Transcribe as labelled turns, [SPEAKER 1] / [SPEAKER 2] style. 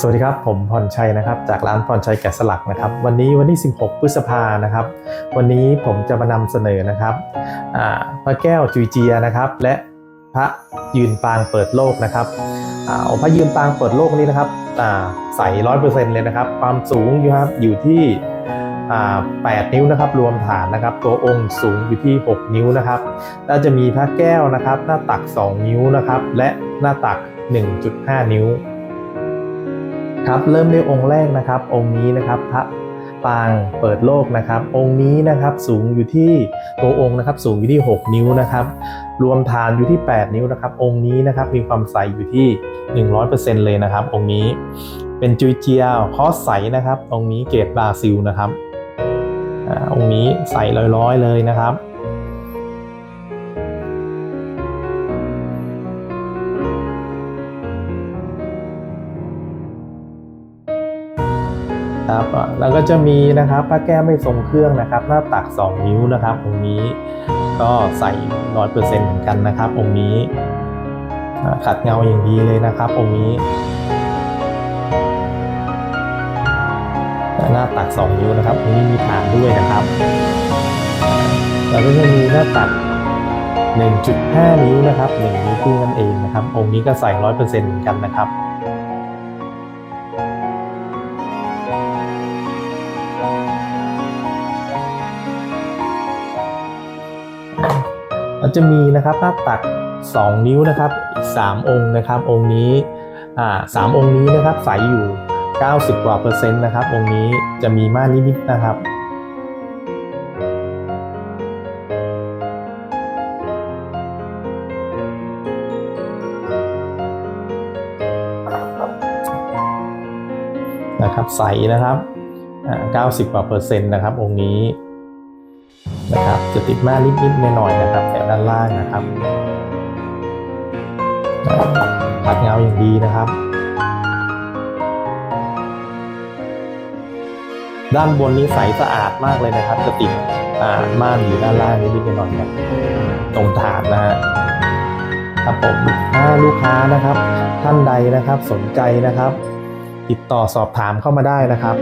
[SPEAKER 1] สวัสดีครับ ผมพรชัยนะครับ จากร้านพรชัยแกะสลักนะครับ วันนี้วันที่ 16 พฤษภานะครับ วันนี้ผมจะมานำเสนอนะครับพระแก้วจุยเจียนะครับ และพระยืนปางเปิดโลกนะครับอาองค์พระยืนปางเปิดโลกนี้นะครับใสร้อยเปอร์เซ็นต์เลยนะครับ ความสูงอยู่ครับอยู่ที่ 8 นิ้วนะครับ รวมฐานนะครับ ตัวองค์สูงอยู่ที่ 6 นิ้วนะครับแล้วจะมีพระแก้วนะครับ หน้าตัก 2 นิ้วนะครับ และหน้าตัก 1.5 นิ้ว ครับเริ่มด้วยองค์แรกนะครับ องค์นี้นะครับพระปางเปิดโลกนะครับ องค์นี้นะครับสูงอยู่ที่ตัวองค์นะครับสูงอยู่ที่ 6 นิ้วนะครับ รวมฐานอยู่ที่ 8 นิ้วนะครับ องค์นี้นะครับมีความใสอยู่ที่ 100%เลยนะครับ องค์นี้เป็นจุยเจียวคอสใสนะครับ องค์นี้เกรดบราซิลนะครับอองค์นี้ใสร้อยๆเลยนะครับ ครับแล้วก็จะมีนะครับพระแก้ไม่ทรงเครื่องนะครับ หน้าตัก 2 นิ้วนะครับองค์นี้ก็ใส่ร้อยเปอร์เซ็นต์เหมือนกันนะครับองค์นี้ขัดเงาอย่างดีเลยนะครับองค์นี้หน้าตัก 2 นิ้วนะครับองค์นี้มีฐานด้วยนะครับ แล้วก็จะมีหน้าตัก 1.5 นิ้วนะครับ1นิ้วครึ่งนั่นเองนะครับองค์นี้ก็ใส่ร้อยเปอร์เซ็นต์เหมือนกันนะครับ เราจะมีนะครับหน้าตัก 2 นิ้วนะครับอีก3องค์นะครับ องค์นี้อ่าสามองค์นี้นะครับใสอยู่ 90 กว่าเปอร์เซ็นต์นะครับ องค์นี้จะมีมากนิดๆนะครับนะครับใสนะครับอ่า90กว่าเปอร์เซ็นต์นะครับ องค์นี้ นะครับ จะติดมากนิดๆหน่อยๆนะครับแถวด้านล่างนะครับขัดเงาอย่างดีนะครับ ด้านบนนี้ใสสะอาดมากเลยนะครับ จะติดอ่าม่านอยู่ด้านล่างนิดๆหน่อยๆครับตรงฐานนะฮะครับผมถ้าลูกค้านะครับ ท่านใดนะครับสนใจนะครับ ติดต่อสอบถามเข้ามาได้นะครับ